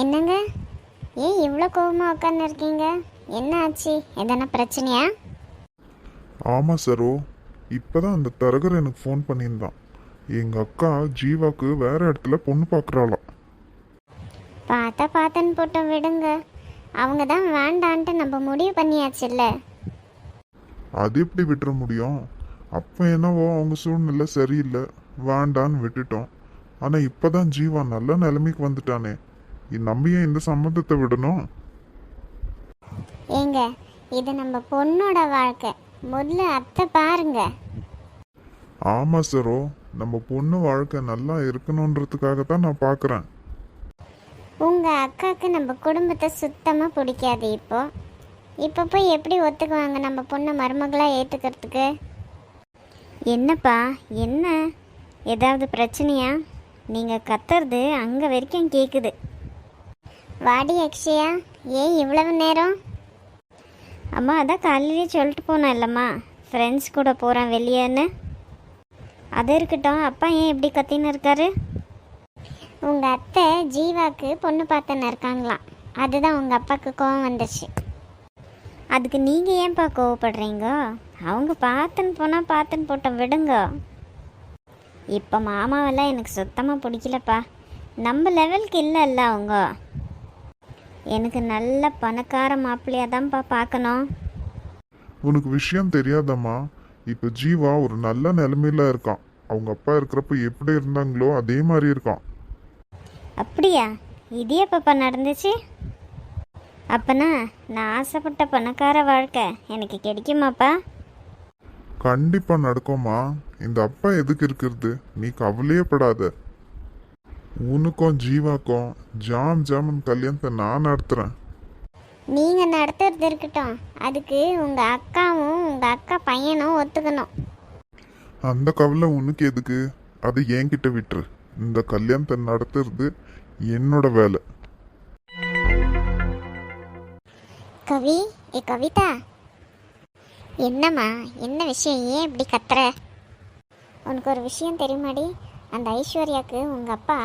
என்னங்க? ஏன் இவ்வளோ கோவமாக உட்காந்து இருக்கீங்க. என்ன ஆச்சு? எதனா பிரச்சனையா? ஆமாம் சரோ. இப்போதான் அந்த தரகர் எனக்கு ஃபோன் பண்ணியிருந்தான். எங்கள் அக்கா ஜீவாக்கு வேற இடத்துல பொண்ணு பார்க்குறாளாம் பார்த்தா பார்த்தேன்னு போட்டு விடுங்க. அவங்க தான் வேண்டான்ட்டு நம்ம முடிவு பண்ணியாச்சுல்ல. அது எப்படி விட்டுற முடியும்? அப்போ என்னவோ அவங்க சூழ்நிலை சரியில்லை. வேண்டான்னு விட்டுட்டோம். ஆனால் இப்போதான் ஜீவா நல்ல நிலைமைக்கு வந்துட்டானே. நம்ம ஏன் இந்த சம்மந்தத்தை விடணும்? ஏங்க இது நம்ம பொண்ணோட வாழ்க்கை. முதல்ல அத்தை பாருங்க. ஆமாம் சரோ. நம்ம பொண்ணு வாழ்க்கை நல்லா இருக்கணுன்றதுக்காக தான் நான் பார்க்குறேன் உங்க அக்காவுக்கு நம்ம குடும்பத்தை சுத்தமா பிடிக்காது இப்போ. இப்போ போய் எப்படி ஒத்துக்குவாங்க நம்ம பொண்ணை மருமகளா ஏத்துக்கிறதுக்கு? என்னப்பா என்ன? ஏதாவது பிரச்சனையா? நீங்க கத்துறது அங்க வரைக்கும் கேக்குது. வாடி அக்ஷயா. ஏன் இவ்வளவு நேரம்? அம்மா அதான் காலையிலே சொல்லிட்டு போனேன் இல்லைம்மா. ஃப்ரெண்ட்ஸ் கூட போகிறேன் வெளியேன்னு. அது இருக்கட்டும். அப்பா ஏன் இப்படி கத்தின்னு இருக்காரு? உங்கள் அத்தை ஜீவாக்கு பொண்ணு பார்த்துன்னு இருக்காங்களாம். அதுதான் உங்கள் அப்பாவுக்கு கோவம் வந்துச்சு. அதுக்கு நீங்கள் ஏன்பா கோவப்படுறீங்க? அவங்க பார்த்துன்னு போனால் பார்த்துன்னு போட்டோம் விடுங்க. இப்போ மாமாவெல்லாம் எனக்கு சுத்தமாக பிடிக்கலப்பா. நம்ம லெவலுக்கு இல்லைல்ல அவங்க. எனக்கு நல்ல பணக்கார மாப்பிள்ளையாக தான்ப்பா பார்க்கணும். உனக்கு விஷயம் தெரியாதம்மா. இப்போ ஜீவா ஒரு நல்ல நிலைமையில இருக்கான் அவங்க அப்பா இருக்கிறப்ப எப்படி இருந்தாங்களோ அதே மாதிரி இருக்கான் அப்படியா? இது எப்பப்பா நடந்துச்சு? அப்பனா நான் ஆசைப்பட்ட பணக்கார வாழ்க்கை எனக்கு கிடைக்குமாப்பா? கண்டிப்பா நடக்கும்மா. இந்த அப்பா எதுக்கு இருக்கிறது? நீ கவலையே படாத. உனக்கும் ஜீவாக்கும் ஜாம் ஜாமன் கல்யாணத்தை நான் நடத்துறேன். நீங்க நடத்துறது இருக்கட்டும். அதுக்கு உங்க அக்காவும் உங்க அக்கா பையனும் ஒத்துக்கணும். அந்த கவலை உனக்கு எதுக்கு? அதை என்கிட்ட விட்டுரு. இந்த கல்யாணத்தை நடத்துறது என்னோட வேலை. கவி ஏ கவிதா. என்னம்மா என்ன விஷயம்? ஏன் இப்படி கத்துற? உனக்கு ஒரு விஷயம் தெரியுமாடி? அந்த ஐஸ்வர்யாக்கு உங்கள் அப்பா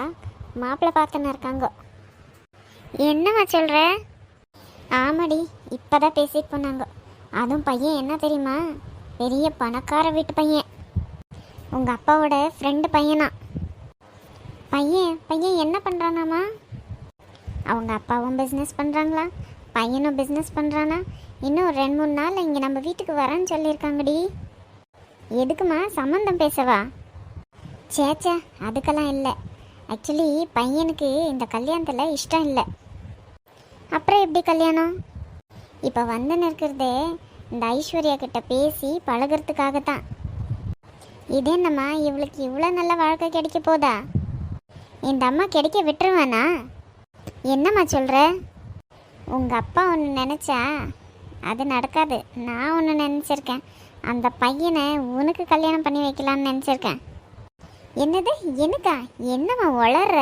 மாப்பிள்ளை பார்த்துன்னு இருக்காங்க. என்னம்மா சொல்கிற ஆமாடி இப்போ தான் பேசிட்டு போனாங்க. அதுவும் பையன் என்ன தெரியுமா? பெரிய பணக்கார வீட்டு பையன். உங்கள் அப்பாவோட ஃப்ரெண்டு பையனா? பையன் பையன் என்ன பண்ணுறானாமா அவங்க அப்பாவும் பிஸ்னஸ் பண்ணுறாங்களா பையனும் பிஸ்னஸ் பண்ணுறானா இன்னும் ரெண்டு மூணு நாள் இங்கே நம்ம வீட்டுக்கு வரேன்னு சொல்லியிருக்காங்கடி. எதுக்குமா சம்மந்தம் பேசவா? சேச்சா அதுக்கெல்லாம் இல்லை. ஆக்சுவலி பையனுக்கு இந்த கல்யாணத்தில் இஷ்டம் இல்லை. அப்புறம் எப்படி கல்யாணம்? இப்போ வந்துன்னு இருக்கிறதே இந்த ஐஸ்வர்யா கிட்ட பேசி பழகுறதுக்காக தான் இது என்னம்மா இவளுக்கு இவ்வளோ நல்ல வாழ்க்கை கிடைக்க போதா? இந்த அம்மா கிடைக்க விட்டுருவானா? என்னம்மா சொல்கிற உங்கள் அப்பா ஒன்று நினச்சா அது நடக்காது. நான் ஒன்று நினச்சிருக்கேன். அந்த பையனை உனக்கு கல்யாணம் பண்ணி வைக்கலான்னு நினச்சிருக்கேன். என்னது? எனக்கா என்னம்மா உளற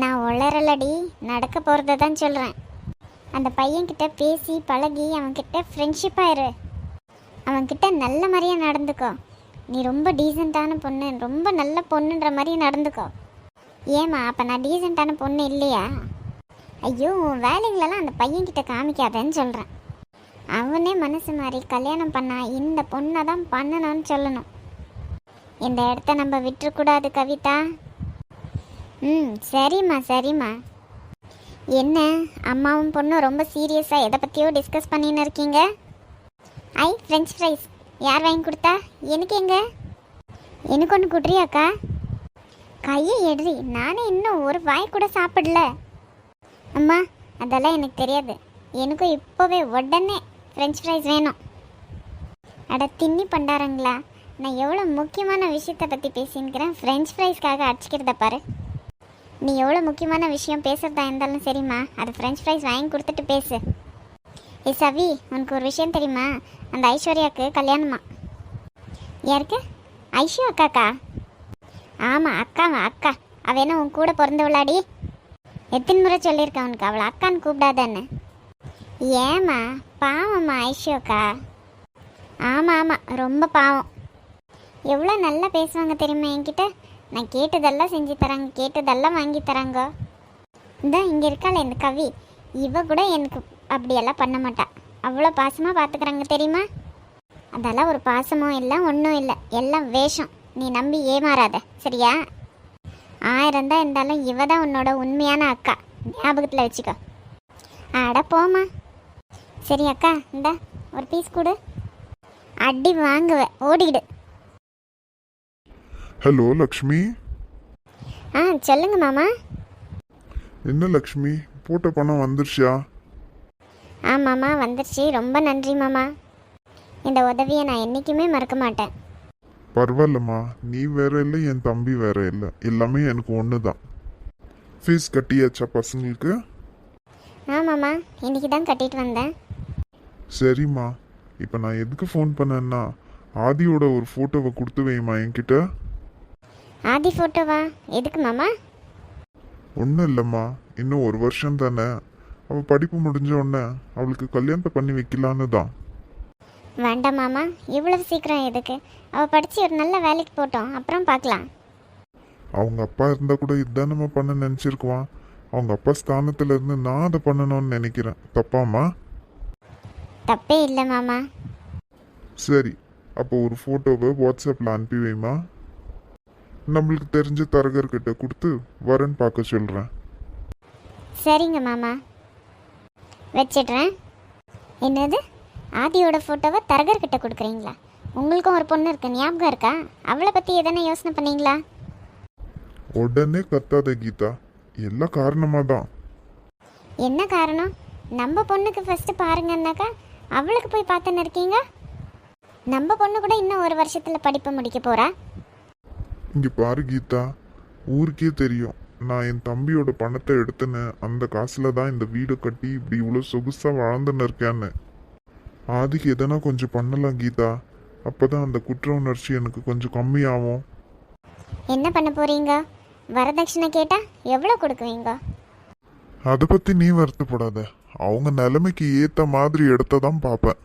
நான் உளறலடி. நடக்க போகிறத தான் சொல்கிறேன் அந்த பையன்கிட்ட பேசி பழகி அவன்கிட்ட ஃப்ரெண்ட்ஷிப்பாக இரு அவன்கிட்ட நல்ல மாதிரியாக நடந்துக்கோ. நீ ரொம்ப டீசெண்டான பொண்ணு. ரொம்ப நல்ல பொண்ணுன்ற மாதிரி நடந்துக்கோ. ஏம்மா அப்போ நான் டீசெண்டான பொண்ணு இல்லையா? ஐயோ உன் வேலைகளெல்லாம் அந்த பையன்கிட்ட காமிக்காதேன்னு சொல்கிறேன் அவனே மனசு மாதிரி கல்யாணம் பண்ணா இந்த பொண்ணை தான் பண்ணணும்னு சொல்லணும். இந்த இடத்த நம்ம விட்டுறக்கூடாது கவிதா. ம் சரிம்மா சரிம்மா. என்ன அம்மாவும் பொண்ணும் ரொம்ப சீரியஸாக எதை பற்றியோ டிஸ்கஸ் பண்ணின்னு இருக்கீங்க? ஐ ஃப்ரெஞ்ச் ஃப்ரைஸ் யார் வாங்கி கொடுத்தா? எனக்கு எங்க? எனக்கு ஒன்று குட்றியாக்கா? கையை எடுறி நானே இன்னும் ஒரு வாய் கூட சாப்பிடல. அம்மா அதெல்லாம் எனக்கு தெரியாது. எனக்கும் இப்போவே உடனே ஃப்ரெஞ்ச் ஃப்ரைஸ் வேணும். அட தின்னி பண்டாரங்களா? நான் எவ்வளோ முக்கியமான விஷயத்தை பற்றி பேசின்னுக்கிறேன்? ஃப்ரெஞ்ச் ஃப்ரைஸ்க்காக அடிச்சுக்கிறத பாரு. நீ எவ்வளோ முக்கியமான விஷயம் பேசுகிறதா இருந்தாலும் சரிம்மா. அது ஃப்ரெஞ்ச் ஃப்ரைஸ் வாங்கி கொடுத்துட்டு பேசு. ஏ சவி உனக்கு ஒரு விஷயம் தெரியுமா? அந்த ஐஸ்வர்யாவுக்கு கல்யாணமா? யாருக்கு? ஐஷு அக்காக்கா? ஆமாம் அக்காவா அக்கா. அவ என்ன உன் கூட பிறந்தவளாடி? எத்தனை முறை சொல்லியிருக்கேன் உனக்கு? அவளை அக்கான்னு கூப்பிடாதான்னு. ஏம்மா பாவம்மா ஐஷோக்கா ஆமாம் ஆமாம் ரொம்ப பாவம். எவ்வளோ நல்லா பேசுவாங்க தெரியுமா என்கிட்ட? நான் கேட்டதெல்லாம் செஞ்சு தராங்க கேட்டதெல்லாம் வாங்கி தராங்க. இந்த இங்கே இருக்காள் இந்த கவி. இவ கூட எனக்கு அப்படியெல்லாம் பண்ண மாட்டா. அவ்வளோ பாசமாக பார்த்துக்கிறாங்க தெரியுமா? அதெல்லாம் ஒரு பாசமும் இல்லை ஒன்றும் இல்லை. எல்லாம் வேஷம். நீ நம்பி ஏமாறாத சரியா? ஆயிரம் தான் இருந்தாலும் இவ தான் உன்னோட உண்மையான அக்கா. ஞாபகத்தில் வச்சுக்கோ. அட போம்மா. சரி அக்கா இந்த ஒரு பீஸ் கொடு. அடி வாங்குவேன் ஓடிக்கிடு. ஹலோ லக்ஷ்மி? ஆ சொல்லுங்க மாமா. என்ன லக்ஷ்மி? போட்ட பணம் வந்துருச்சா? ஆ மாமா வந்துருச்சு. ரொம்ப நன்றி மாமா. இந்த உதவியை நான் என்றைக்குமே மறக்க மாட்டேன். பரவாயில்லம்மா. நீ வேற இல்லை என் தம்பி வேற இல்லை. எல்லாமே எனக்கு ஒன்று தான் ஃபீஸ் கட்டியாச்சா பசங்களுக்கு? ஆ மாமா. இன்னைக்கு தான் கட்டிட்டு வந்தேன். சரிம்மா. இப்போ நான் எதுக்கு ஃபோன் பண்ணேன்னா ஆதியோட ஒரு ஃபோட்டோவை கொடுத்து வைம்மா என்கிட்ட. ஆதி ஃபோட்டோவா எதுக்கு மாமா? ஒன்றும் இல்லைம்மா. இன்னும் ஒரு வருஷம் தானே. அவள் படிப்பு முடிஞ்ச உடனே அவளுக்கு கல்யாணத்தை பண்ணி வைக்கலான்னு தான். வேண்டாம் மாமா. இவ்வளவு சீக்கிரம் எதுக்கு? அவள் படித்து ஒரு நல்ல வேலைக்கு போட்டோம். அப்புறம் பார்க்கலாம். அவங்க அப்பா இருந்தால் கூட இதுதானம்மா பண்ண நினச்சிருக்குவான். அவங்க அப்பா ஸ்தானத்துல இருந்து நான் அதை பண்ணணும்னு நினைக்கிறேன். தப்பாம்மா தப்பே இல்லை மாமா. சரி. அப்போ ஒரு ஃபோட்டோவை வாட்ஸ்அப்பில் அனுப்பி வைமா? நம்மளுக்கு தெரிஞ்ச தரகர்கிட்ட கொடுத்து வரேன்னு பார்க்க சொல்கிறேன் சரிங்க மாமா. வச்சிடுறேன். என்னது? ஆதியோட ஃபோட்டோவை தரகர்கிட்ட கொடுக்குறீங்களா? உங்களுக்கும் ஒரு பொண்ணு இருக்கு ஞாபகம் இருக்கா? அவளை பற்றி எதனா யோசனை பண்ணீங்களா? உடனே கத்தாத கீதா. எல்லாம் காரணமாக தான் என்ன காரணம்? நம்ம பொண்ணுக்கு ஃபர்ஸ்ட் பாருங்கன்னாக்கா அவளுக்கு போய் பார்த்துன்னு இருக்கீங்க? நம்ம பொண்ணு கூட இன்னும் ஒரு வருஷத்துல படிப்பு முடிக்க போறா? இங்கே பாரு கீதா ஊருக்கே தெரியும். நான் என் தம்பியோட பணத்தை எடுத்துன்னு அந்த காசில் தான் இந்த வீடு கட்டி இப்படி இவ்வளோ சொகுசாக வாழ்ந்துன்னு இருக்கேன்னு. ஆதிக்கு எதனா கொஞ்சம் பண்ணலாம் கீதா. அப்போ தான் அந்த குற்ற உணர்ச்சி எனக்கு கொஞ்சம் கம்மியாகும். என்ன பண்ண போறீங்க? வரதட்சணை கேட்டா எவ்வளோ கொடுக்குவீங்க? அதை பற்றி நீ வருத்தப்படாத. அவங்க நிலைமைக்கு ஏற்ற மாதிரி இடத்த தான் பார்ப்பேன்.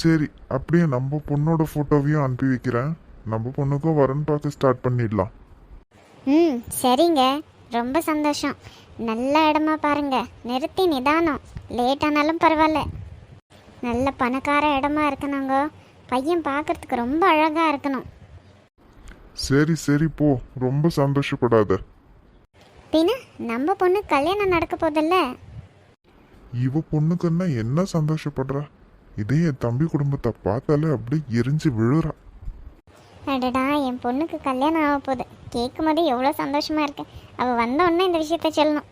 சரி அப்படியே நம்ம பொண்ணோட ஃபோட்டோவையும் அனுப்பி வைக்கிறேன். நம்ம பொண்ணுக்கும் வரன் பார்க்க ஸ்டார்ட் பண்ணிடலாம். ம் சரிங்க. ரொம்ப சந்தோஷம். நல்ல இடமா பாருங்க. நிறுத்தி நிதானம். லேட் ஆனாலும் பரவாயில்ல. நல்ல பணக்கார இடமா இருக்கணுங்க. பையன் பார்க்கறதுக்கு ரொம்ப அழகா இருக்கணும். சரி சரி போ. ரொம்ப சந்தோஷப்படாத. பின்ன நம்ம பொண்ணு கல்யாணம் நடக்க போதில்ல இவ பொண்ணுக்குன்னா என்ன சந்தோஷப்படுறா? இதே என் தம்பி குடும்பத்தை பார்த்தாலே அப்படியே எரிஞ்சு விழுறா. அடடா என் பொண்ணுக்கு கல்யாணம் ஆக போகுது கேட்கும் போது எவ்வளோ சந்தோஷமாக இருக்கு அவள் வந்தோடனே இந்த விஷயத்த சொல்லணும்.